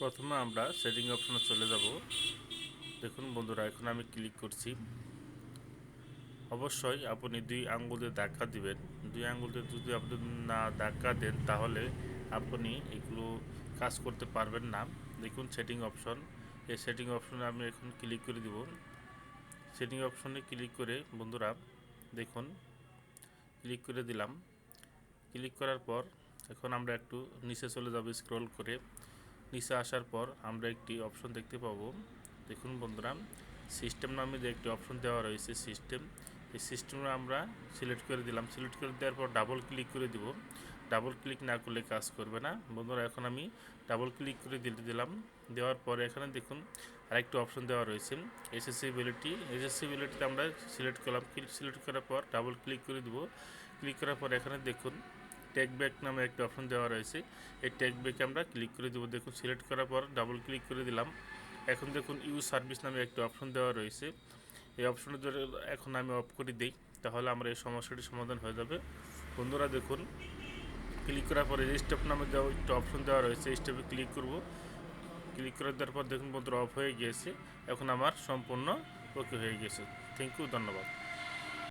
প্রথমে আমরা সেটিং অপশনে চলে যাব। দেখুন বন্ধুরা, এখন আমি ক্লিক করছি। অবশ্যই আপনি দুই আঙ্গুল দিয়ে ধাক্কা দিবেন। দুই আঙ্গুল দিয়ে যদি আপনি না ধাক্কা দেন, তাহলে আপনি এগুলো কাজ করতে পারবেন না। দেখুন সেটিং অপশন এই সেটিং অপশনে আমি এখন ক্লিক করে দিব। সেটিং অপশনে ক্লিক করে বন্ধুরা, দেখুন ক্লিক করে দিলাম। ক্লিক করার পর এখন আমরা একটু নিচে চলে যাব স্ক্রল করে। নিচে আসার পর আমরা একটি অপশন দেখতে পাবো। দেখুন বন্ধুরা সিস্টেম নামে যে একটি অপশন দেওয়া রয়েছে সিস্টেম এই সিস্টেমে আমরা সিলেক্ট করে দিলাম। সিলেক্ট করে দেওয়ার পর ডাবল ক্লিক করে দিব। ডাবল ক্লিক না করলে কাজ করবে না। বন্ধুরা, এখন আমি ডাবল ক্লিক করে দিতে দিলাম। দেওয়ার পরে এখানে দেখুন আরেকটি অপশন দেওয়া রয়েছে এসএসসিবিলিটি এসএসসিবিলিটিতে আমরা সিলেক্ট করলাম। সিলেক্ট করার পর ডাবল ক্লিক করে দিব। ক্লিক করার পর এখানে দেখুন টেক ব্যাক নামে একটা অপশন দেওয়া রয়েছে। এই টেক ব্যাকে আমরা ক্লিক করে দেবো। দেখুন সিলেক্ট করার পর ডাবল ক্লিক করে দিলাম। এখন দেখুন ইউজ সার্ভিস নামে একটা অপশন দেওয়া রয়েছে। এই অপশনের ধরে এখন আমি অফ করে দিই। তাহলে আমরা এই সমস্যাটি সমাধান হয়ে যাবে। বন্ধুরা, দেখুন ক্লিক করার পরে স্টেপ নামে দেওয়া একটা অপশন দেওয়া রয়েছে। স্টেপে ক্লিক করব। ক্লিক করে দেওয়ার পর দেখুন, বন্ধুরা অফ হয়ে গিয়েছে। এখন আমার সম্পূর্ণ ওকে হয়ে গেছে থ্যাংক ইউ ধন্যবাদ।